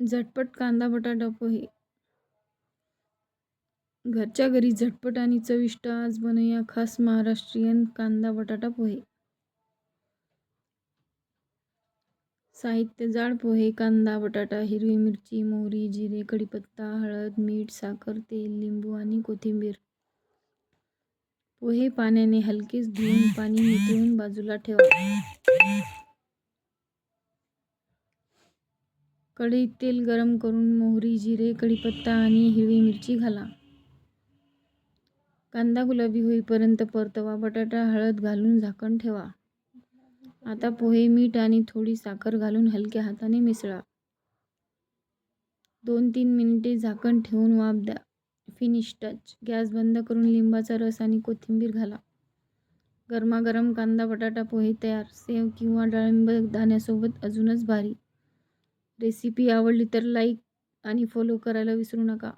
झटपट कांदा बटाटा पोहे. घरच्या घरी झटपट आणि चविष्ट आज बनवूया खास महाराष्ट्रीयन कांदा बटाटा पोहे. साहित्य जाड पोहे कांदा बटाटा हिरवी मिरची मोहरी जिरे कढीपत्ता हळद मीठ साखर तेल लिंबू आणि कोथिंबीर. पोहे पाण्याने हलकेच धुवून पाणी निथळून बाजूला ठेवा. कढईत तेल गरम करून मोहरी जिरे कढीपत्ता आणि हिरवी मिरची घाला. कांदा गुलाबी होईपर्यंत परतवा. बटाटा हळद घालून झाकण ठेवा. आता पोहे मीठ आणि थोडी साखर घालून हलक्या हाताने मिसळा. दोन तीन मिनिटे झाकण ठेवून वाफ द्या. Finish touch. गॅस बंद करून लिंबाचा रस आणि कोथिंबीर घाला. गरमागरम कांदा बटाटा पोहे तयार. सेव किंवा डाळिंब दाण्यासोबत अजूनच भारी रेसिपी आवडली तर लाईक आणि फॉलो करायला विसरू नका.